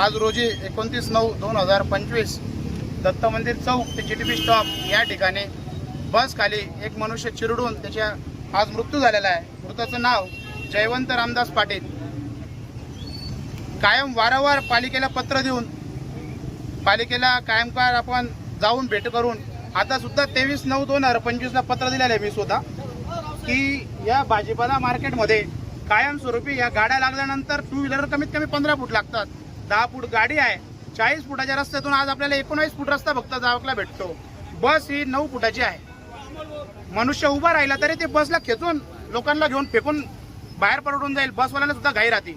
आज रोजी एकोणतीस नऊ दोन हजार पंचवीस दत्त मंदिर चौक ते जी टी पी स्टॉप या ठिकाणी बस खाली एक मनुष्य चिरडून त्याच्या आज मृत्यू झालेला आहे. मृताचं नाव जयवंत रामदास पाटील. कायम वारंवार पालिकेला पत्र देऊन पालिकेला कायमकार आपण जाऊन भेट करून आता सुद्धा तेवीस नऊ दोन हजार पंचवीसला पत्र दिलेलं आहे मी स्वतः की या भाजीपाला मार्केटमध्ये कायमस्वरूपी या गाड्या लागल्यानंतर टू व्हीलर कमीत कमी पंधरा फूट लागतात. दहा फूट गाडी आहे. चाळीस फुटाच्या रस्त्यातून आज आपल्याला एकोणावीस फूट रस्ता फक्त जावकला भेटतो. बस ही नऊ फुटाची आहे. मनुष्य उभा राहिला तरी ते बसला खेचून लोकांना घेऊन फेकून बाहेर पडून जाईल. बसवाल्याने सुद्धा घाई राहते.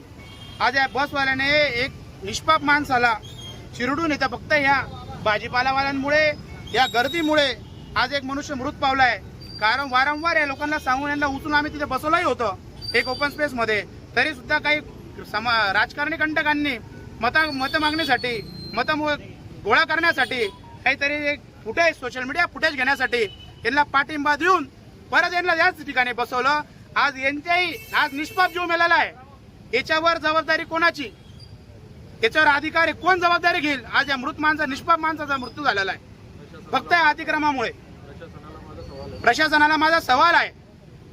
आज या बसवाल्याने एक निष्पाप माणसाला चिरडून येतं. फक्त ह्या भाजीपालावाल्यांमुळे या गर्दीमुळे आज एक मनुष्य मृत पावलाय. कारण वारंवार या लोकांना सांगून यांना उचून आम्ही तिथे बसवलंही होतं. एक ओपन स्पेसमध्ये तरी सुद्धा काही समा राजकारणी कंटकांनी मता मत मागणीसाठी मतं गोळा करण्यासाठी काहीतरी एक फुटेज सोशल मीडिया फुटेज घेण्यासाठी यांना पाठिंबा देऊन परत यांना याच ठिकाणी बसवलं. आज यांच्याही आज निष्पाप जीव मिळाला आहे. याच्यावर जबाबदारी कोणाची? याच्यावर अधिकारी कोण जबाबदारी घेईल? आज या मृत माणसा निष्पाप माणसाचा मृत्यू झालेला आहे. फक्त या अतिक्रमामुळे. प्रशासनाला माझा सवाल आहे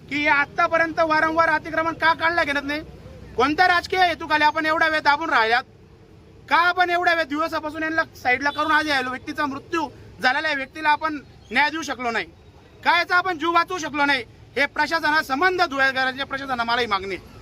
की या आतापर्यंत वारंवार अतिक्रमण का काढलं गेलं नाही? कोणत्या राजकीय हेतूखाली आपण एवढा वेळ दाबून राहिल्यात का आपण एवढ्या दिवसापासून यांना साईडला करून आज यायलो? व्यक्तीचा मृत्यू झालेल्या या व्यक्तीला आपण न्याय देऊ शकलो नाही. काय याचा आपण जीव वाचवू शकलो नाही. हे प्रशासना संबंध धुळ्याच्या प्रशासना मलाही मागणी आहे.